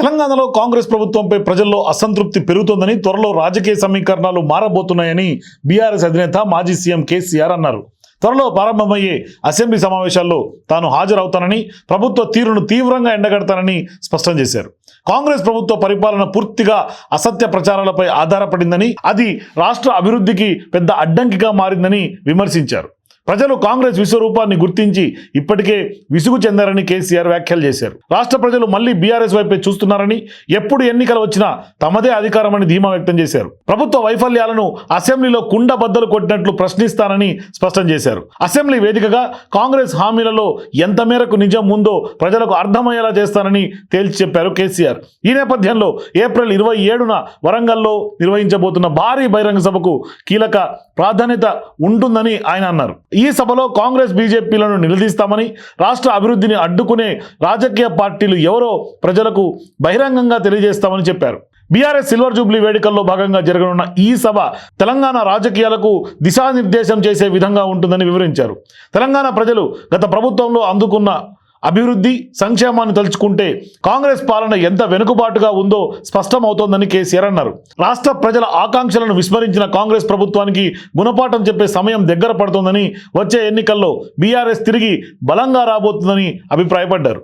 తెలంగాణలో కాంగ్రెస్ ప్రభుత్వంపై ప్రజల్లో అసంతృప్తి పెరుగుతోందని త్వరలో రాజకీయ సమీకరణాలు మారబోతున్నాయని బీఆర్ఎస్ అధినేత మాజీ సీఎం కేసీఆర్ అన్నారు. త్వరలో ప్రారంభమయ్యే అసెంబ్లీ సమావేశాల్లో తాను హాజరవుతానని ప్రభుత్వ తీరును తీవ్రంగా ఎండగడతానని స్పష్టం చేశారు. కాంగ్రెస్ ప్రభుత్వ పరిపాలన పూర్తిగా అసత్య ప్రచారాలపై ఆధారపడిందని అది రాష్ట్ర అభివృద్ధికి పెద్ద అడ్డంకిగా మారిందని విమర్శించారు. ప్రజలు కాంగ్రెస్ విశ్వరూపాన్ని గుర్తించి ఇప్పటికే విసుగు చెందారని కేసీఆర్ వ్యాఖ్యలు చేశారు. రాష్ట్ర ప్రజలు మళ్ళీ బీఆర్ఎస్ వైపే చూస్తున్నారని ఎప్పుడు ఎన్నికలు వచ్చినా తమదే అధికారమని ధీమా వ్యక్తం చేశారు. ప్రభుత్వ వైఫల్యాలను అసెంబ్లీలో కుండ బద్దలు కొట్టినట్లు ప్రశ్నిస్తానని స్పష్టం చేశారు. అసెంబ్లీ వేదికగా కాంగ్రెస్ హామీలలో ఎంత మేరకు నిజం ఉందో ప్రజలకు అర్థమయ్యేలా చేస్తానని తేల్చి చెప్పారు కేసీఆర్. ఈ నేపథ్యంలో ఏప్రిల్ ఇరవై ఏడున వరంగల్లో నిర్వహించబోతున్న భారీ బహిరంగ సభకు కీలక ప్రాధాన్యత ఉంటుందని ఆయన అన్నారు. ఈ సభలో కాంగ్రెస్ బీజేపీలను నిలదీస్తామని రాష్ట్ర అభివృద్ధిని అడ్డుకునే రాజకీయ పార్టీలు ఎవరో ప్రజలకు బహిరంగంగా తెలియజేస్తామని చెప్పారు. బీఆర్ఎస్ సిల్వర్ జూబ్లీ వేడుకల్లో భాగంగా జరగనున్న ఈ సభ తెలంగాణ రాజకీయాలకు దిశానిర్దేశం చేసే విధంగా ఉంటుందని వివరించారు. తెలంగాణ ప్రజలు గత ప్రభుత్వంలో అందుకున్న అభివృద్ధి సంక్షేమాన్ని తలుచుకుంటే కాంగ్రెస్ పాలన ఎంత వెనుకబాటుగా ఉందో స్పష్టమవుతోందని కేసీఆర్ అన్నారు. రాష్ట్ర ప్రజల ఆకాంక్షలను విస్మరించిన కాంగ్రెస్ ప్రభుత్వానికి గుణపాఠం చెప్పే సమయం దగ్గర పడుతోందని వచ్చే ఎన్నికల్లో బీఆర్ఎస్ తిరిగి బలంగా రాబోతుందని అభిప్రాయపడ్డారు.